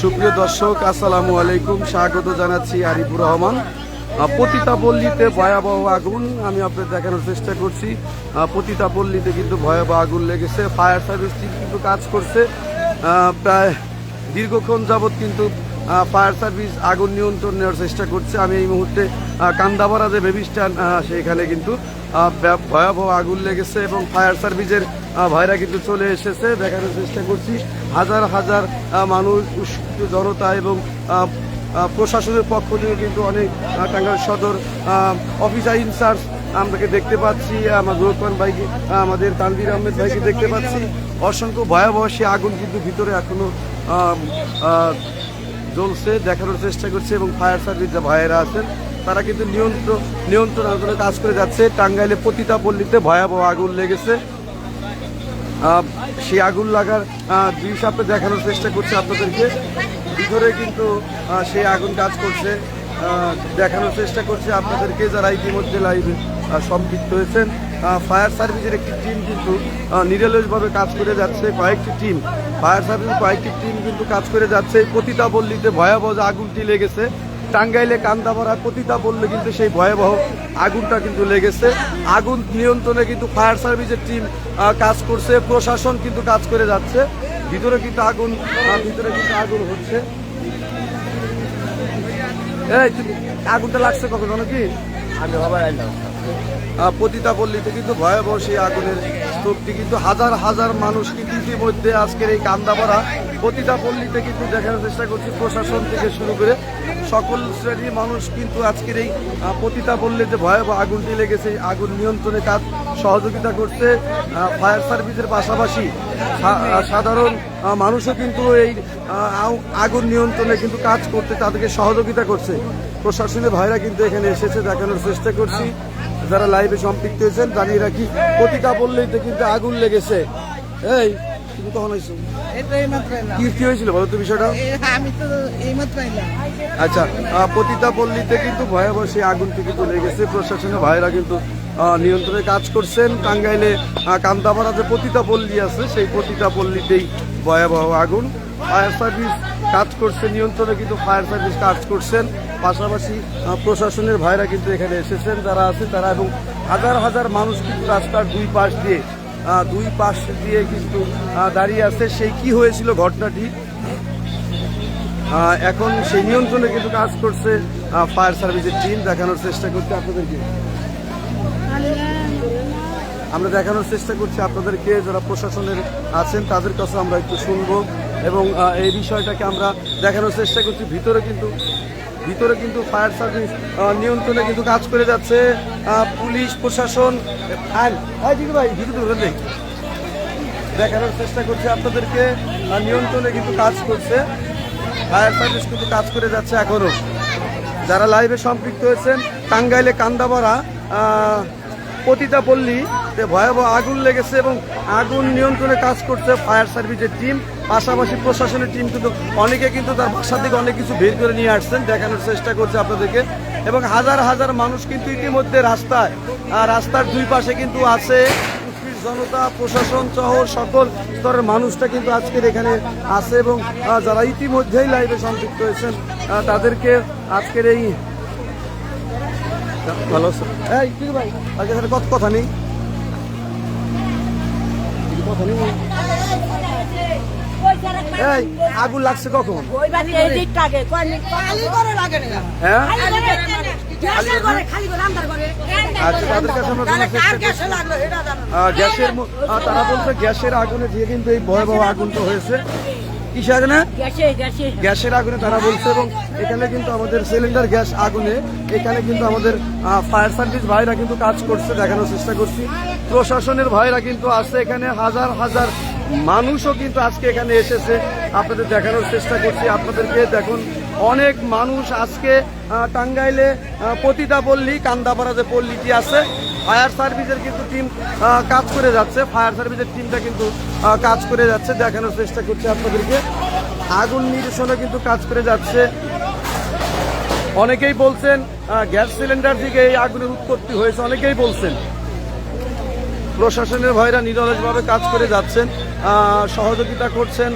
সুপ্রিয় দর্শক, আসসালামু আলাইকুম। স্বাগত জানাচ্ছি আরিফুর রহমান। পতিতাপল্লীতে ভয়াবহ আগুন। আমি আপনাদের দেখানোর চেষ্টা করছি। পতিতাপল্লীতে কিন্তু ভয়াবহ আগুন লেগেছে। ফায়ার সার্ভিস টিম কিন্তু কাজ করছে। প্রায় দীর্ঘক্ষণ যাবৎ কিন্তু ফায়ার সার্ভিস আগুন নিয়ন্ত্রণ নেওয়ার চেষ্টা করছে। আমি এই মুহূর্তে কান্দাপাড়া যে বেবি স্ট্যান্ড সেখানে কিন্তু ভয়াবহ আগুন লেগেছে এবং ফায়ার সার্ভিসের ভাইরা কিন্তু চলে এসেছে। দেখানোর চেষ্টা করছি হাজার হাজার মানুষ জনতা এবং প্রশাসনের পক্ষ থেকে কিন্তু অনেক টাঙ্গাইল সদর অফিসার ইনচার্জ আমাকে দেখতে পাচ্ছি আমার রোকমান ভাইকে আমাদের তানভীর আহমেদ ভাইকে দেখতে পাচ্ছি। অসংখ্য ভয়াবহ সে আগুন কিন্তু ভিতরে এখনও আহ, আহ, জ্বলছে, দেখানোর চেষ্টা করছে এবং ফায়ার সার্ভিস যে ভাইয়েরা আছেন, তারা কিন্তু নিয়ন্ত্রণ নিয়ন্ত্রণ আন্দোলনে কাজ করে যাচ্ছে। টাঙ্গাইলে পতিতাপল্লীতে ভয়াবহ আগুন লেগেছে। সেই আগুন লাগার দৃশ্য আপনি দেখানোর চেষ্টা করছে আপনাদেরকে। ভিতরে কিন্তু সেই আগুন কাজ করছে। দেখানোর চেষ্টা করছে আপনাদেরকে যারা ইতিমধ্যে লাইভে সম্পৃক্ত হয়েছেন। ফায়ার সার্ভিসের একটি টিম কিন্তু নিরলসভাবে কাজ করে যাচ্ছে, কয়েকটি টিম। ফায়ার সার্ভিসের কয়েকটি টিম কিন্তু কাজ করে যাচ্ছে পতিতাপল্লীতে ভয়াবহ আগুনটি লেগেছে। টাঙ্গাইলে কান্দাপাড়া পতিতা বললে কিন্তু সেই ভয়াবহ আগুনটা কিন্তু লেগেছে। আগুন নিয়ন্ত্রণে কিন্তু ফায়ার সার্ভিসের টিম কাজ করছে, প্রশাসন কিন্তু কাজ করে যাচ্ছে। ভিতরে কিন্তু আগুন ভিতরে কিন্তু আগুন হচ্ছে। আগুনটা লাগছে কখন কি আমি আবার আইলাম। পতিতাপল্লীতে কিন্তু ভয়াবহ সেই আগুনের স্তূপটি। কিন্তু হাজার হাজার মানুষ কিন্তু ইতিমধ্যে আজকের এই কান্দাপাড়া পতিতাপল্লীতে কিন্তু দেখানোর চেষ্টা করছি প্রশাসন থেকে শুরু করে সকল শ্রেণির মানুষ কিন্তু আজকের এই পতিতাপল্লীতে ভয়াবহ আগুনটি লেগেছে। আগুন নিয়ন্ত্রণে কাজ সহযোগিতা করতে ফায়ার সার্ভিসের পাশাপাশি সাধারণ মানুষও কিন্তু এই আগুন নিয়ন্ত্রণে কিন্তু কাজ করতে তাদেরকে সহযোগিতা করছে। প্রশাসনের ভাইরা কিন্তু এখানে এসেছে দেখানোর চেষ্টা করছি। যারা লাইভে সম্পৃক্ত হয়েছেন জানিয়ে রাখি প্রতিটা বললেই তো কিন্তু আগুন লেগেছে। এই তুমি কখন হয়েছো এই তো এইমাত্র এলাম। কি কি হয়েছিল বলো তো বিষয়টা? আচ্ছা পতিতা পল্লীতে কিন্তু ভয়াবহ সেই আগুনটি কিন্তু লেগেছে। প্রশাসনের ভাইরা কিন্তু নিয়ন্ত্রণে কাজ করছেন। টাঙ্গাইলে কান্দাপাড়া যে পতিতা পল্লী আছে সেই পতিতা পল্লীতেই ভয়াবহ আগুন। ফায়ার সার্ভিস কাজ করছে নিয়ন্ত্রণে কিন্তু ফায়ার সার্ভিস কাজ করছেন। পাশাপাশি প্রশাসনের ভাইরা কিন্তু এখানে এসেছেন, যারা আছে তারা এবং হাজার হাজার মানুষ কিন্তু রাস্তার দুই পাশ দিয়ে দুই পাশ দিয়ে কিন্তু দাঁড়িয়ে আছে। সেই কি হয়েছিল ঘটনাটি? এখন সেই নিয়ন্ত্রণে কিন্তু কাজ করছে ফায়ার সার্ভিসের টিম। দেখানোর চেষ্টা করছে আপনাদেরকে। আমরা দেখানোর চেষ্টা করছি আপনাদেরকে, যারা প্রশাসনের আছেন তাদের কাছে আমরা একটু শুনব এবং এই বিষয়টাকে আমরা দেখানোর চেষ্টা করছি। ভিতরে কিন্তু ভিতরে কিন্তু ফায়ার সার্ভিস নিয়ন্ত্রণে কিন্তু কাজ করে যাচ্ছে পুলিশ, প্রশাসন ভাই দেখানোর চেষ্টা করছে আপনাদেরকে নিয়ন্ত্রণে কিন্তু কাজ করছে। ফায়ার সার্ভিস কিন্তু কাজ করে যাচ্ছে এখনও। যারা লাইভে সম্পৃক্ত হয়েছেন, টাঙ্গাইলে কান্দাপাড়া তে ভয়াবহ আগুন লেগেছে এবং আগুন নিয়ন্ত্রণে কাজ করছে ফায়ার সার্ভিসের টিম। পাশাপাশি প্রশাসনের টিম কিন্তু অনেকে কিন্তু তার বাসা থেকে অনেক কিছু বের করে নিয়ে আসছেন দেখানোর চেষ্টা করছে আপনাদেরকে। এবং হাজার হাজার মানুষ কিন্তু ইতিমধ্যে রাস্তায় রাস্তার দুই পাশে কিন্তু আছে জনতা প্রশাসন সহ সকল স্তরের মানুষটা কিন্তু আজকের এখানে আছে এবং যারা ইতিমধ্যেই লাইভে সংযুক্ত হয়েছেন তাদেরকে আজকের এই ভালো ভাই? আজকে কত কথা নেই? কথা নেই। এই আগুন লাগছে কখন? হ্যাঁ? গ্যাসের আচ্ছা তারা বলছে গ্যাসের আগুনে দিয়ে কিন্তু এই ভয়াবহ আগুনটা হয়েছে। আগুনে? গ্যাসে গ্যাসে। গ্যাসের আগুনে তারা বলছে এবং এখানে কিন্তু আমাদের সিলিন্ডার গ্যাস আগুনে এখানে কিন্তু আমাদের ফায়ার সার্ভিস ভাইরা কিন্তু কাজ করছে দেখানোর চেষ্টা করছি। প্রশাসনের ভাইরা কিন্তু আছে এখানে হাজার হাজার মানুষও কিন্তু আজকে এখানে এসেছে। আপনাদের দেখানোর চেষ্টা করছি। আপনাদেরকে দেখুন, অনেক মানুষ আজকে টাঙ্গাইলে পতিতা পল্লী কান্দাপাড়া যে পল্লীটি আছে। ফায়ার সার্ভিসের কিন্তু টিম কাজ করে যাচ্ছে। ফায়ার সার্ভিসের টিমটা কিন্তু কাজ করে যাচ্ছে। দেখানোর চেষ্টা করছি আপনাদেরকে। আগুন নিরসনে কিন্তু কাজ করে যাচ্ছে। অনেকেই বলছেন গ্যাস সিলিন্ডার থেকে এই আগুনের উৎপত্তি হয়েছে। অনেকেই বলছেন। প্রশাসনের ভয়রা নিরলসভাবে কাজ করে যাচ্ছেন সহযোগিতা করছেন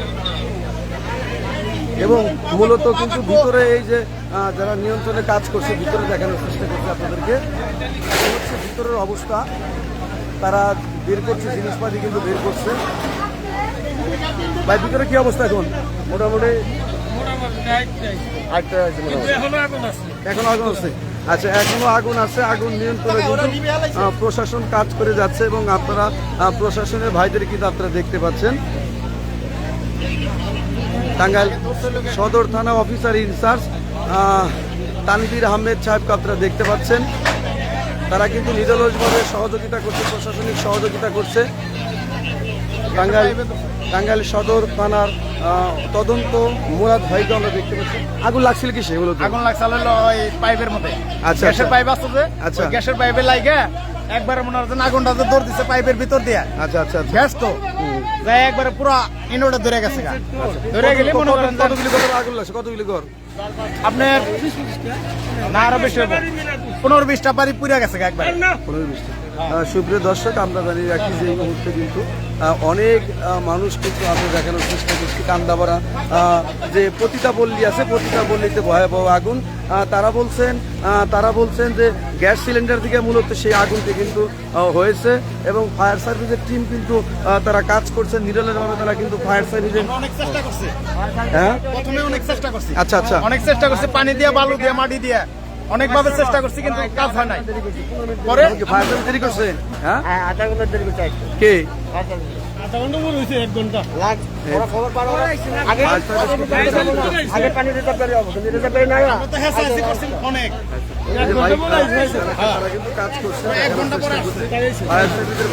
এবং মূলত কিন্তু ভিতরে এই যে যারা নিয়ন্ত্রণে কাজ করছে ভিতরে দেখানোর চেষ্টা করছে আপনাদেরকে হচ্ছে ভিতরের অবস্থা। তারা বের করছে জিনিসপাতি কিন্তু বের করছে। ভাই ভিতরে কি অবস্থা এখন? মোটামুটি আটটা। এখন আগুন আছে। আচ্ছা এখনও আগুন আছে আগুন নিয়ন্ত্রণে কিন্তু প্রশাসন কাজ করে যাচ্ছে এবং আপনারা প্রশাসনের ভাইদের কিন্তু আপনারা দেখতে পাচ্ছেন। টাঙ্গাইল সদর থানা officer in charge uh, Tanvir Ahmed সাহেবকে আপনারা দেখতে পাচ্ছেন। তারা কিন্তু নিরলসভাবে সহযোগিতা করছে প্রশাসনিক সহযোগিতা করছে। টাঙ্গাইল টাঙ্গাইল সদর থানার তদন্ত মুরাদ ভাইকে আমরা দেখতে পাচ্ছি। আগুন লাগছিল কি সেগুলো আগুন লাগছে হলো ওই পাইপের মধ্যে। আচ্ছা, গ্যাসের আচ্ছা। পাইপ আছে যে আচ্ছা। গ্যাসের পাইপে লাগে একবার মনে হচ্ছে আগুনটা দৌড় দিছে পাইপের ভিতর দিয়ে। আচ্ছা আচ্ছা আচ্ছা। গ্যাস তো। যাই একবারে পুরো ইনোটা ধরে গেছে গা। ধরে গেলে মনে করেন কতগুলি ঘর? আগুন লাগছে কতগুলি ঘর? আপনার না আরও বেশি হবে। পনেরো বিশটা বাড়ি পুড়ে গেছে একবার। পনেরো বিশটা। সুপ্রিয় দর্শক আমরা জানিয়ে রাখি যে এই মুহূর্তে কিন্তু অনেক মানুষ কিন্তু আমরা দেখানোর চেষ্টা করছি। কান্দাবাড়া যে পতিতাপল্লী আছে পতিতাপল্লীতে ভয়াবহ আগুন। তারা বলছেন তারা বলছেন যে গ্যাস সিলিন্ডার থেকে মূলত সেই আগুনটি কিন্তু হয়েছে এবং ফায়ার সার্ভিসের টিম কিন্তু তারা কাজ করছে। নিরলসভাবে তারা কিন্তু ফায়ার সার্ভিসের অনেক চেষ্টা করছি। হ্যাঁ? প্রথমে অনেক চেষ্টা করছি। আচ্ছা আচ্ছা। অনেক চেষ্টা করছি পানি দিয়ে বালু দিয়ে মাটি দিয়ে। অনেকভাবে চেষ্টা করছি কিন্তু কাজ হয় নাই। পরে? দেরি করছে। হ্যাঁ? আধা ঘণ্টা দেরি করছে কে? তারা কিন্তু কাজ।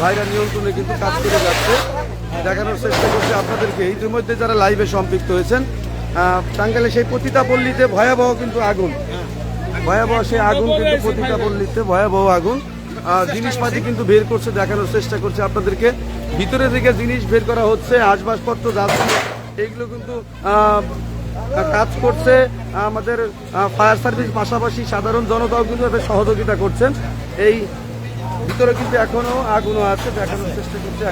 ভাইরা নিয়ন্ত্রণে কিন্তু করে যাচ্ছে। দেখানোর চেষ্টা করছে আপনাদেরকে। ইতিমধ্যে যারা লাইভে সম্পৃক্ত হয়েছেন আহ, সেই সেই পতিতাপল্লীতে ভয়াবহ কিন্তু আগুন। ভয়াবহ সেই আগুন কিন্তু পতিতাপল্লীতে ভয়াবহ আগুন। জিনিসপাতি কিন্তু বের করছে দেখানোর চেষ্টা করছে আপনাদেরকে। ভিতরে থেকে জিনিস বের করা হচ্ছে আসবাবপত্র যাচ্ছে এইগুলো কিন্তু কাজ করছে। আমাদের ফায়ার সার্ভিস পাশাপাশি সাধারণ জনতাও কিন্তু এদের সহযোগিতা করছেন। এই ভিতরে কিন্তু এখনও আগুনও আছে দেখানোর চেষ্টা করছে।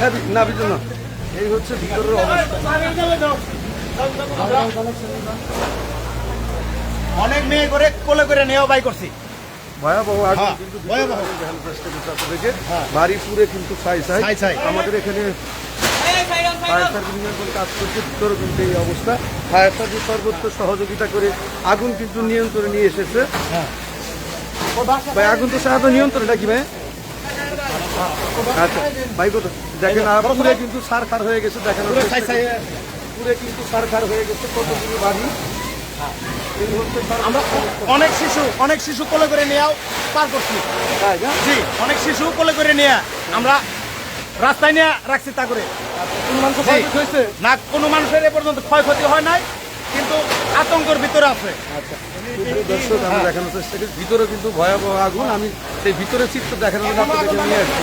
হ্যাঁ, না ভিতরে না। এই হচ্ছে ভিতরের অবস্থা। অনেক মেয়ে করে কোলে করে নেওয়া বাই করছি। ভয়াবহ আগুন হ্যাঁ, কিন্তু ভয়াবহ। বাড়ি পুরে ছাই ছাই। আমাদের এখানে ফায়ার সার্ভিস কাজ করছে ভিতরে কিন্তু এই অবস্থা। ফায়ার সার্ভিস সর্বোচ্চ সহযোগিতা করে আগুন কিন্তু নিয়ন্ত্রণে নিয়ে এসেছে। ভাই আগুন তো সাধারণত নিয়ন্ত্রণ নাকি ভাই? আচ্ছা ভাই কত দেখেন আর পুরে কিন্তু সারখার হয়ে গেছে দেখানোর পুরে কিন্তু সারখার হয়ে গেছে কতগুলো বাড়ি? আমরা অনেক শিশু অনেক শিশু কোলে করে নেওয়াও পার করছি? জি অনেক শিশু কোলে করে নিয়ে আমরা রাস্তায় নিয়ে রাখছি তা করে। হয়েছে? না কোনো মানুষের এ পর্যন্ত ক্ষয়ক্ষতি হয় নাই কিন্তু আতঙ্কের ভিতরে আছে। প্রিয় দর্শক আমি দেখানোর চেষ্টা করি। ভিতরে কিন্তু ভয়াবহ আগুন আমি সেই ভিতরে চিত্র দেখানোর জন্য আপনাদেরকে নিয়ে আসছি।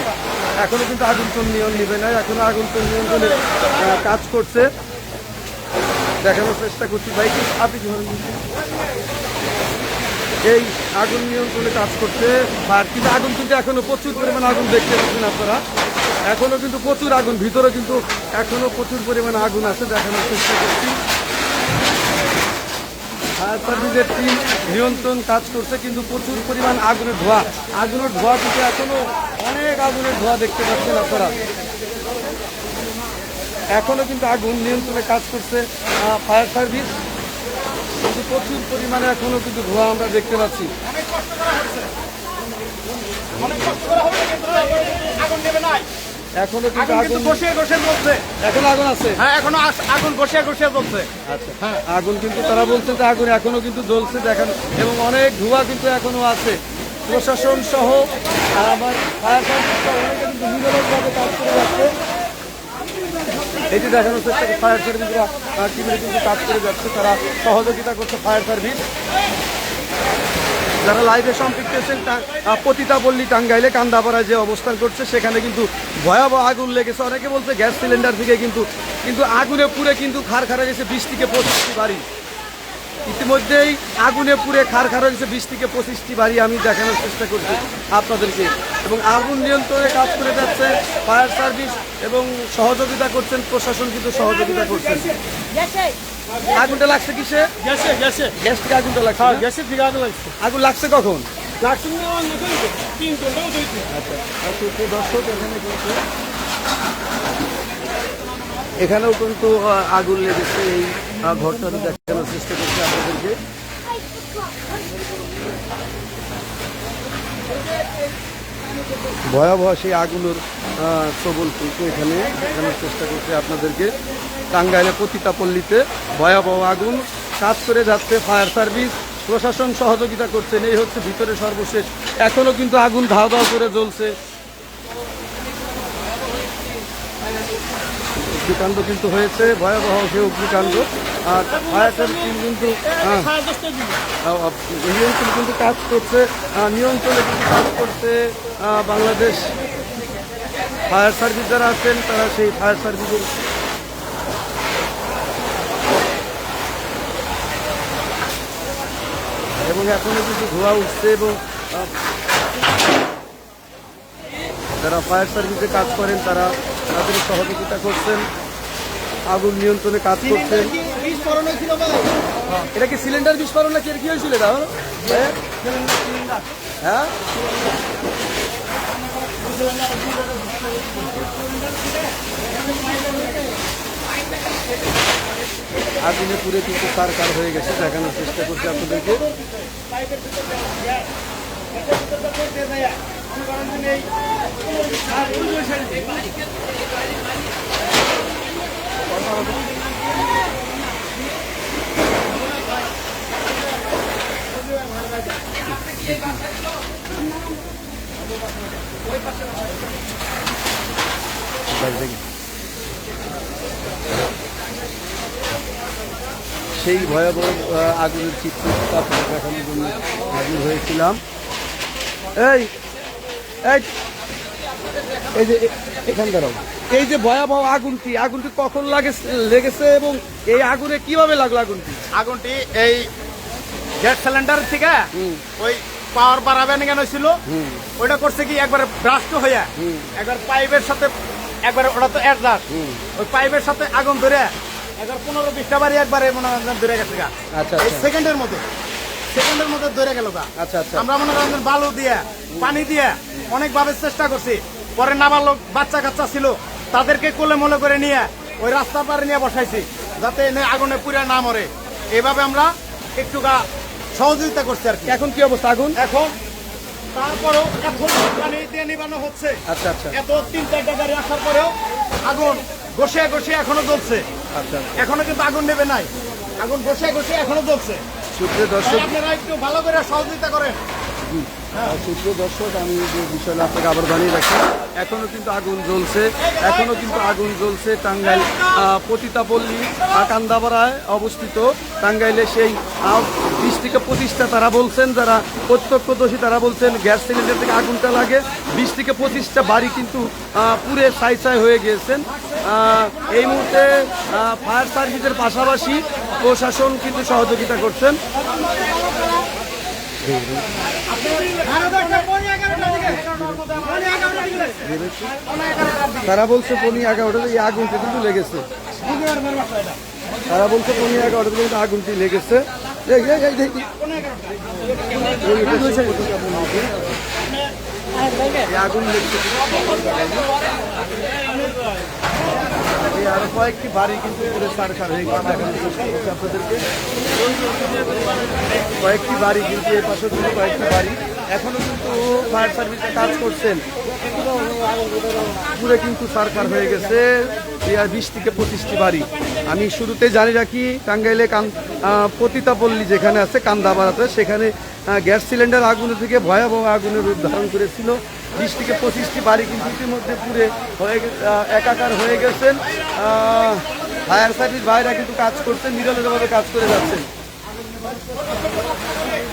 এখনও কিন্তু আগুন নিয়ম নিবে না এখনও আগুন তো নিয়ন্ত্রণে আহ, কাজ করছে। দেখানোর চেষ্টা করছি। ভাই কি আপনি কি ধরেন। এই আগুন নিয়ন্ত্রণে কাজ করছে আর কিন্তু আগুন কিন্তু এখনও প্রচুর পরিমাণে আগুন দেখতে পাচ্ছেন আপনারা। এখনও কিন্তু প্রচুর আগুন, ভিতরে কিন্তু এখনও প্রচুর পরিমাণে আগুন আছে দেখানোর চেষ্টা করছি। ফায়ার সার্ভিসের টিম নিয়ন্ত্রণ কাজ করছে, কিন্তু প্রচুর পরিমাণ আগুনের ধোঁয়া। আগুনের ধোঁয়া কিন্তু এখনও অনেক আগুনের ধোঁয়া দেখতে পাচ্ছেন আপনারা। এখনও কিন্তু আগুন নিয়ন্ত্রণে কাজ করছে ফায়ার সার্ভিস। কিন্তু প্রচুর পরিমাণে এখনও কিন্তু ধোঁয়া আমরা দেখতে পাচ্ছি। কিন্তু আগুন এখনও কিন্তু আগুন ঘষিয়ে ঘষিয়ে জ্বলছে। এখন আগুন আছে? হ্যাঁ এখনও আগুন ঘষিয়ে ঘষিয়ে জ্বলছে। আচ্ছা আগুন কিন্তু তারা বলছেন যে আগুন এখনও কিন্তু জ্বলছে দেখানো এবং অনেক ধোঁয়া কিন্তু এখনও আছে। প্রশাসন সহ আমার ফায়ার সার্ভিস সহ অনেকে কিন্তু কাজ এটি দেখানোর চেষ্টা ফায়ার সার্ভিসরা টিমের কিন্তু কাজ করে যাচ্ছে, তারা সহযোগিতা করছে ফায়ার সার্ভিস যারা লাইভে সম্পৃক্ত আছেন পতিতাপল্লী টাঙ্গাইলে কান্দাপাড়ায় যে অবস্থান করছে, সেখানে কিন্তু ভয়াবহ আগুন লেগেছে। অনেকে বলছে গ্যাস সিলিন্ডার থেকে কিন্তু কিন্তু আগুনে পুড়ে কিন্তু খার খারা গেছে বৃষ্টিকে থেকে পঁচিশটি বাড়ি। ইতিমধ্যেই আগুনে পুড়ে খার খার হয়েছে বিশ থেকে পঁচিশটি বাড়ি, আমি দেখানোর চেষ্টা করছি আপনাদেরকে। এবং আগুন নিয়ন্ত্রণে কাজ করে যাচ্ছে, ফায়ার সার্ভিস এবং সহযোগিতা করছেন, প্রশাসন কিন্তু সহযোগিতা করছেন আগুনটা লাগছে কিসে? গ্যাস থেকে আগুনটা লাগছে না? গেছে ঠিক আছে লাগছে আগুন লাগছে কখন? এখানেও কিন্তু আগুন লেগেছে এই ঘরটা দেখানোর চেষ্টা করছি আপনাদেরকে। ভয়াবহ সেই আগুনের সবল কিন্তু এখানে দেখানোর চেষ্টা করছি আপনাদেরকে। টাঙ্গাইলে পতিতাপল্লীতে ভয়াবহ আগুন কাজ করে যাচ্ছে ফায়ার সার্ভিস, প্রশাসন সহযোগিতা করছেন। এই হচ্ছে ভিতরে সর্বশেষ। এখনও কিন্তু আগুন ধাও ধাও করে জ্বলছে। অগ্নিকাণ্ড কিন্তু হয়েছে, ভয়াবহ সে অগ্নিকাণ্ড কিন্তু নিয়ন্ত্রণ কিন্তু কাজ করছে নিয়ন্ত্রণে কিন্তু কাজ করছে বাংলাদেশ ফায়ার সার্ভিস যারা আছেন তারা সেই ফায়ার সার্ভিসের এবং এখনও কিন্তু ধোঁয়া উঠছে এবং যারা ফায়ার সার্ভিসে কাজ করেন তারা তাদের সহযোগিতা করছেন আগুন নিয়ন্ত্রণে কাজ করছেন। এটা কি সিলিন্ডার বিস্ফোরণ নাকি? কি হয়েছিল এটা? হ্যাঁ? হ্যাঁ। আগুনে পুরে কিন্তু কারকার হয়ে গেছে, দেখানোর চেষ্টা করছি আপনাদেরকে। সেই ভয়াবহ আগুনের চিত্র দেখানোর জন্য হাজির হয়েছিলাম। এই এই যে এ- এখানে দাঁড়াও। এই যে ভয়াবহ আগুনটি আগুনটি কখন লাগে লেগেছে এবং এই আগুনে কীভাবে লাগল আগুনটি? আগুনটি এই গ্যাস সিলিন্ডার থেকে। ওই পাওয়ার বাড়াবেন কেন ছিল? ওইটা করছে কি একবার ব্রাস্ট হইয়া একবার পাইপের সাথে একবার ওটা তো অ্যাডজাস্ট ওই পাইপের সাথে আগুন ধরে একবার পনেরো বিশটা বাড়ি একবারে মনে হয় ধরে গেছে গা। আচ্ছা এই আচ্ছা। সেকেন্ডের মধ্যে সেকেন্ডের মধ্যে ধরে গেল গা। আচ্ছা আচ্ছা। আমরা মনে করেন বালু দিয়ে পানি দিয়ে অনেকভাবে চেষ্টা করছি। পরে নাবালক বাচ্চা কাচ্চা ছিল তাদেরকে কোলে মোলে করে নিয়ে ওই রাস্তা পারে নিয়ে বসাইছি যাতে আগুনে পুড়ে না মরে। এইভাবে আমরা একটু গা সহযোগিতা করছে আর কি। এখন কি অবস্থা আগুন? এখন তারপরেও এখন পানি দিয়ে নিবানো হচ্ছে। আচ্ছা আচ্ছা। এত তিন চারটা গাড়ি আসার পরেও আগুন বসে বসে এখনও জ্বলছে। আচ্ছা এখনও কিন্তু আগুন নেবে নাই। আগুন বসে বসে এখনও জ্বলছে। সুপ্রিয় তাই দর্শক আপনারা একটু ভালো করে সহযোগিতা করেন। আর সুপ্রিয় দর্শক আমি যে বিষয়টা আপনাকে আবার জানিয়ে রাখি এখনও কিন্তু আগুন জ্বলছে এখনও কিন্তু আগুন জ্বলছে টাঙ্গাইল পতিতাপল্লী কান্দাপাড়ায় অবস্থিত টাঙ্গাইলে সেই বিশ থেকে পঁচিশটা তারা বলছেন, যারা প্রত্যক্ষদর্শী তারা বলছেন, গ্যাস সিলিন্ডার থেকে আগুনটা লাগে। বিশ থেকে পঁচিশটা বাড়ি কিন্তু পুরে ছাই ছাই হয়ে গিয়েছেন। এই মুহূর্তে ফায়ার সার্ভিসের পাশাপাশি প্রশাসন কিন্তু সহযোগিতা করছেন। তারা বলছে পনি এগারোটা এই আগুনটি কিন্তু লেগেছে। তারা বলছে পনি এগারোটা কিন্তু আগুনটি লেগেছে। আরও কয়েকটি বাড়ি কিন্তু সারখার হয়ে গেছে। আপনাদেরকে। কয়েকটি বাড়ি কিন্তু এই পাশে কিন্তু কয়েকটি বাড়ি। এখনও কিন্তু ফায়ার সার্ভিসে কাজ করছেন। পুরো কিন্তু সরকার হয়ে গেছে। বিশ থেকে পঁচিশটি বাড়ি। আমি শুরুতে জানি রাখি টাঙ্গাইলে কান পতিতাপল্লী যেখানে আছে কান্দাপাড়াতে সেখানে গ্যাস সিলিন্ডার আগুনের থেকে ভয়াবহ আগুনের রূপ ধারণ করেছিল। বিশ থেকে পঁচিশটি বাড়ি কিন্তু ইতিমধ্যে পুরে হয়ে একাকার হয়ে গেছেন। ফায়ার সার্ভিস ভাইরা কিন্তু কাজ করছেন নিরলভাবে কাজ করে যাচ্ছেন।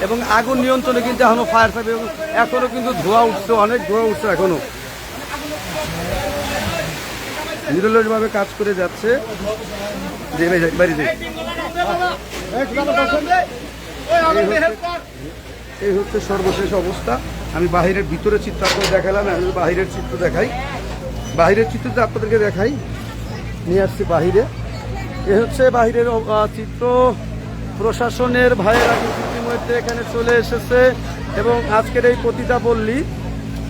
এবং আগুন নিয়ন্ত্রণে কিন্তু এখনও ফায়ার সার্ভিস এখনও কিন্তু ধোঁয়া উঠছে, অনেক ধোঁয়া উঠছে এখনও। নিরলসভাবে কাজ করে যাচ্ছে। বাড়িতে এই হচ্ছে সর্বশেষ অবস্থা। আমি বাহিরের ভিতরে চিত্র আপনাদের দেখালাম, আমি বাহিরের চিত্র দেখাই। বাহিরের চিত্রটা আপনাদেরকে দেখাই। নিয়ে আসছি বাহিরে। এ হচ্ছে বাহিরের চিত্র। প্রশাসনের ভাইয়েরা ইতিমধ্যে এখানে চলে এসেছে এবং আজকের এই পতিতা পল্লী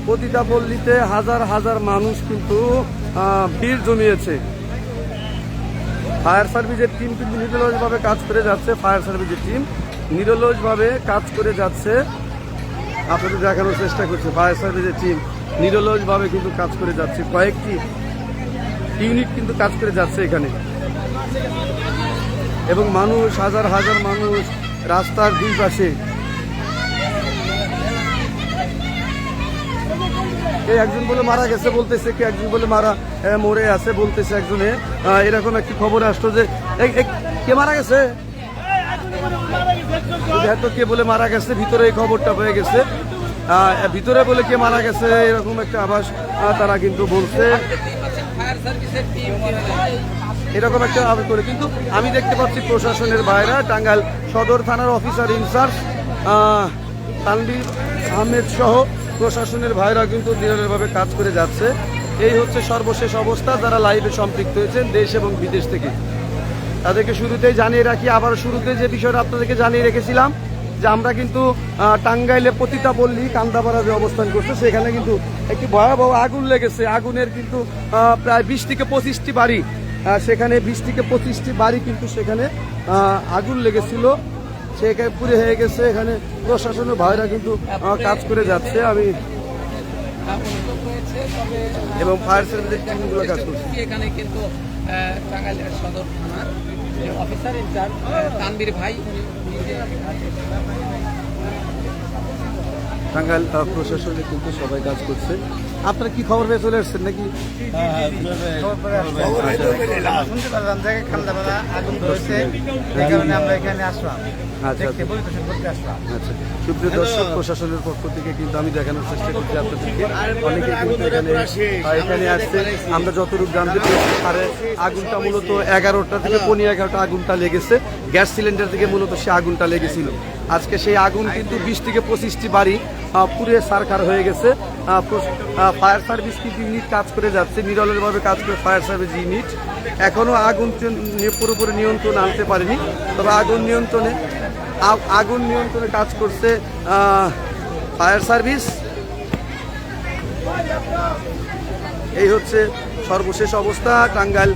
পতিতা পল্লীতে হাজার হাজার মানুষ কিন্তু ভিড় জমিয়েছে। ফায়ার সার্ভিসের টিম কিন্তু নিরলসভাবে কাজ করে যাচ্ছে। ফায়ার সার্ভিসের টিম নিরলসভাবে কাজ করে যাচ্ছে। আপনাদের দেখানোর চেষ্টা করছে। ফায়ার সার্ভিসের টিম নিরলসভাবে কিন্তু কাজ করে যাচ্ছে। কয়েকটি ইউনিট কিন্তু কাজ করে যাচ্ছে এখানে। এবং মানুষ, হাজার হাজার মানুষ রাস্তার দুই পাশে কে একজন বলে মারা গেছে বলতেছে কে একজন বলে মারা মরে আছে বলতেছে একজনে। এরকম একটি খবর আসলো যে এই- এই, কে মারা গেছে? কে বলে মারা গেছে ভিতরে এই খবরটা হয়ে গেছে। ভিতরে বলে কে মারা গেছে এরকম একটা আভাস তারা কিন্তু বলছে। এরকম একটা আভাস করে কিন্তু আমি দেখতে পাচ্ছি প্রশাসনের বাইরা টাঙ্গাইল সদর থানার officer in charge uh, Tanvir Ahmed সহ প্রশাসনের ভাইরা কিন্তু দৃঢ়ভাবে কাজ করে যাচ্ছে। এই হচ্ছে সর্বশেষ অবস্থা, যারা লাইভে সম্পৃক্ত হয়েছেন দেশ এবং বিদেশ থেকে। তাদেরকে শুরুতেই জানিয়ে রাখি, আবার শুরুতে যে বিষয়টা আপনাদেরকে জানিয়ে রেখেছিলাম, যে আমরা কিন্তু টাঙ্গাইলে পতিতা পল্লী কান্দাপাড়া যে অবস্থান করছে, সেখানে কিন্তু একটি ভয়াবহ আগুন লেগেছে। আগুনের কিন্তু প্রায় বিশ থেকে পঁচিশটি বাড়ি সেখানে বিশ থেকে পঁচিশটি বাড়ি কিন্তু সেখানে আগুন লেগেছিল। সেখানে পুরে হয়ে গেছে এখানে প্রশাসনের ভাইরা কিন্তু কাজ করে যাচ্ছে আমি এবং ফায়ার সার্ভিসের টিমগুলো কাজ করছে। এখানে কিন্তু আহ, টাঙ্গাইলের সদর থানার অফিসার ইনচার্জ তানবীর ভাই টাঙ্গাইল প্রশাসনে কিন্তু সবাই কাজ করছে। আপনারা কি খবর পেয়ে চলে আসছেন নাকি? শুনতে পারলাম যে খান্দাপাড়া আগুন ধরেছে এই কারণে আমরা এখানে আসলাম। দেখতে পরিদর্শন করতে আসলাম। আচ্ছা সুপ্রিয় দর্শক প্রশাসনের পক্ষ থেকে কিন্তু আমি দেখানোর চেষ্টা করছি আপনাদেরকে। অনেকে কিন্তু এখানে এখানে আসছে। আমরা যতটুকু জানতে পেরেছি সাড়ে আগুনটা মূলত এগারোটা থেকে পনেরো এগারোটা আগুনটা লেগেছে। গ্যাস সিলিন্ডার থেকে মূলত সে আগুনটা লেগেছিল। আজকে সেই আগুন কিন্তু বিশ থেকে পঁচিশটি বাড়ি আহ, পুড়ে সারখার হয়ে গেছে। ফায়ার সার্ভিস কিন্তু ইউনিট কাজ করে যাচ্ছে নিরলভাবে কাজ করে ফায়ার সার্ভিস ইউনিট। এখনও আগুন পুরোপুরি নিয়ন্ত্রণ আনতে পারেনি। তবে আগুন নিয়ন্ত্রণে আগুন নিয়ন্ত্রণে কাজ করছে ফায়ার সার্ভিস। এই হচ্ছে সর্বশেষ অবস্থা। টাঙ্গাইল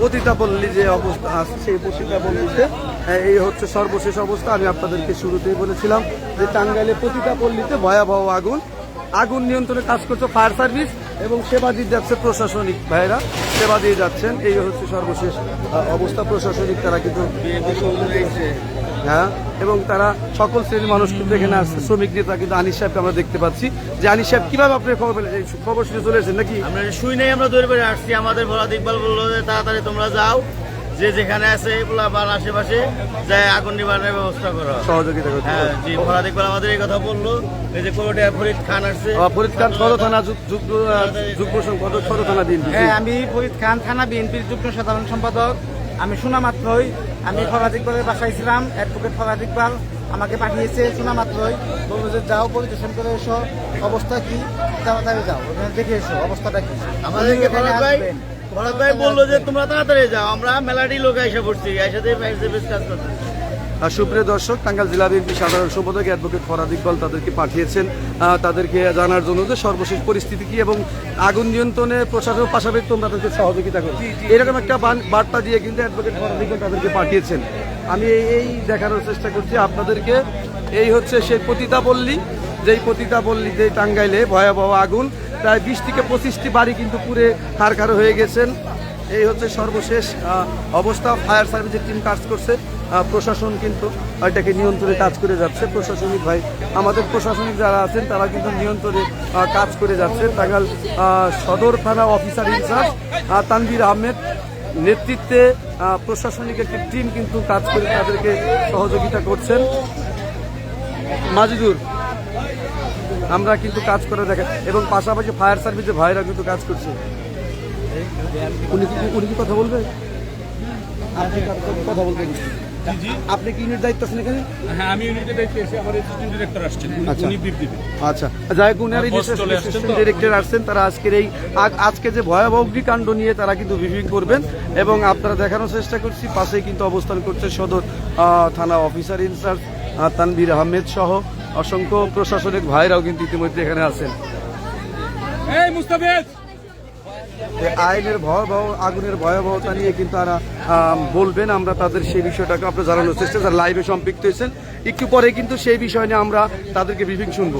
পতিতাপল্লী যে অবস্থা আছে সেই পতিতাপল্লীতে আহ, এই হচ্ছে সর্বশেষ অবস্থা। আমি আপনাদেরকে শুরুতেই বলেছিলাম যে টাঙ্গাইলে পতিতাপল্লীতে ভয়াবহ আগুন। আগুন নিয়ন্ত্রণে কাজ করছে ফায়ার সার্ভিস এবং সেবা দিয়ে যাচ্ছে প্রশাসনিক ভাইরা। সেবা দিয়ে যাচ্ছেন, এই হচ্ছে সর্বশেষ অবস্থা প্রশাসনিক, তারা কিন্তু হ্যাঁ এবং তারা সকল শ্রেণির মানুষ কিন্তু এখানে আসছে। শ্রমিক নেতা কিন্তু আনিস সাহেবকে আমরা দেখতে পাচ্ছি। যে আনিস সাহেব, কীভাবে আপনি খবর পেলেন? খবর শুনে চলে এসেছেন নাকি? আমরা শুই নাই আমরা দৌড়ে আসছি। আমাদের ভরা দেখভাল বলল তাড়াতাড়ি তোমরা যাও। যে যেখানে আছে এগুলা বা আশেপাশে যায় আগুন নিবারণের ব্যবস্থা করো সহযোগিতা করতে হ্যাঁ জি ভোলা দেখভাল আমাদের এই কথা বলল। এই যে কোর্টে ফরিদ খান আসছে ফরিদ খান সদর থানা যুগ- যুগ্ম সম্পাদক সদর থানা দিন হ্যাঁ আমি ফরিদ খান থানা বিএনপির যুগ্ম সাধারণ সম্পাদক। আমি শোনা মাত্রই আমি ফরাদ ইকবালের বাসায় ছিলাম অ্যাডভোকেট ফরাদ ইকবাল আমাকে পাঠিয়েছে শোনা মাত্রই বলল যে যাও পরিদর্শন করে এসো অবস্থা কি? তাড়াতাড়ি যাও ওখানে দেখে এসো অবস্থাটা কি? আমাদেরকে এখানে ভরত ভাই বলল যে তোমরা তাড়াতাড়ি যাও আমরা মেলাডি লোক এসে পড়ছি একসাথে কাজ করতে সুপ্রিয় দর্শক টাঙ্গাইল জেলা বিএনপি সাধারণ সম্পাদক অ্যাডভোকেট ফরাদ ইকবাল তাদেরকে পাঠিয়েছেন তাদেরকে জানার জন্য যে সর্বশেষ পরিস্থিতি কি এবং আগুন নিয়ন্ত্রণে প্রশাসনের পাশাপাশি তোমরা তাদেরকে সহযোগিতা করো। এরকম একটা বার্তা দিয়ে কিন্তু অ্যাডভোকেট ফরাদ ইকবাল তাদেরকে পাঠিয়েছেন। আমি এই- দেখানোর চেষ্টা করছি আপনাদেরকে। এই হচ্ছে সেই পতিতাপল্লী যেই পতিতা পতিতাপল্লীতে টাঙ্গাইলে ভয়াবহ আগুন প্রায় বিশ থেকে পঁচিশটি বাড়ি কিন্তু পুরে কারখার হয়ে গেছেন। এই হচ্ছে সর্বশেষ অবস্থা। ফায়ার সার্ভিসের টিম কাজ করছে প্রশাসন কিন্তু এটাকে নিয়ন্ত্রণে কাজ করে যাচ্ছে। প্রশাসনিক ভাই আমাদের প্রশাসনিক যারা আছেন তারা কিন্তু নিয়ন্ত্রণে কাজ করে যাচ্ছে। টাঙ্গাল সদর থানা officer in charge uh, Tanvir Ahmed নেতৃত্বে প্রশাসনিক একটি টিম কিন্তু কাজ করে তাদেরকে সহযোগিতা করছেন। মাজুদুর আমরা কিন্তু কাজ করে দেখা এবং পাশাপাশি ফায়ার সার্ভিসের ভাইরা কিন্তু কাজ করছে। উনি কি উনি কি কথা বলবে? আপনি কথা বলতে গেছেন। আপনি কি ইউনিট দায়িত্ব আছেন এখানে? হ্যাঁ আমি ইউনিটের দায়িত্বে এসে আমার অ্যাসিস্ট্যান্ট ডিরেক্টর আসছেন। উনি- আচ্ছা। উনি ব্রিফ দিবেন আচ্ছা। যাই হোক উনার বস চলে আসছেন তো। ডিরেক্টর আসছেন তারা আজকের এই আজ- আজকে যে ভয়াবহ অগ্নিকাণ্ড নিয়ে তারা কিন্তু ব্রিফিং করবেন এবং আপনারা দেখানোর চেষ্টা করছি পাশেই কিন্তু অবস্থান করছে সদর থানা অফিসার ইনচার্জ তানভীর আহমেদ সহ। অসংখ্য প্রশাসনিক ভাইরাও কিন্তু ইতিমধ্যে এখানে আছেন। আইনের ভয়াবহ আগুনের ভয়াবহতা নিয়ে কিন্তু তারা বলবেন। আমরা তাদের সেই বিষয়টাকে আপনার জানানোর চেষ্টা লাইভে সম্পৃক্ত হয়েছেন একটু পরে কিন্তু সেই বিষয় নিয়ে আমরা তাদেরকে ব্রিফিং শুনব।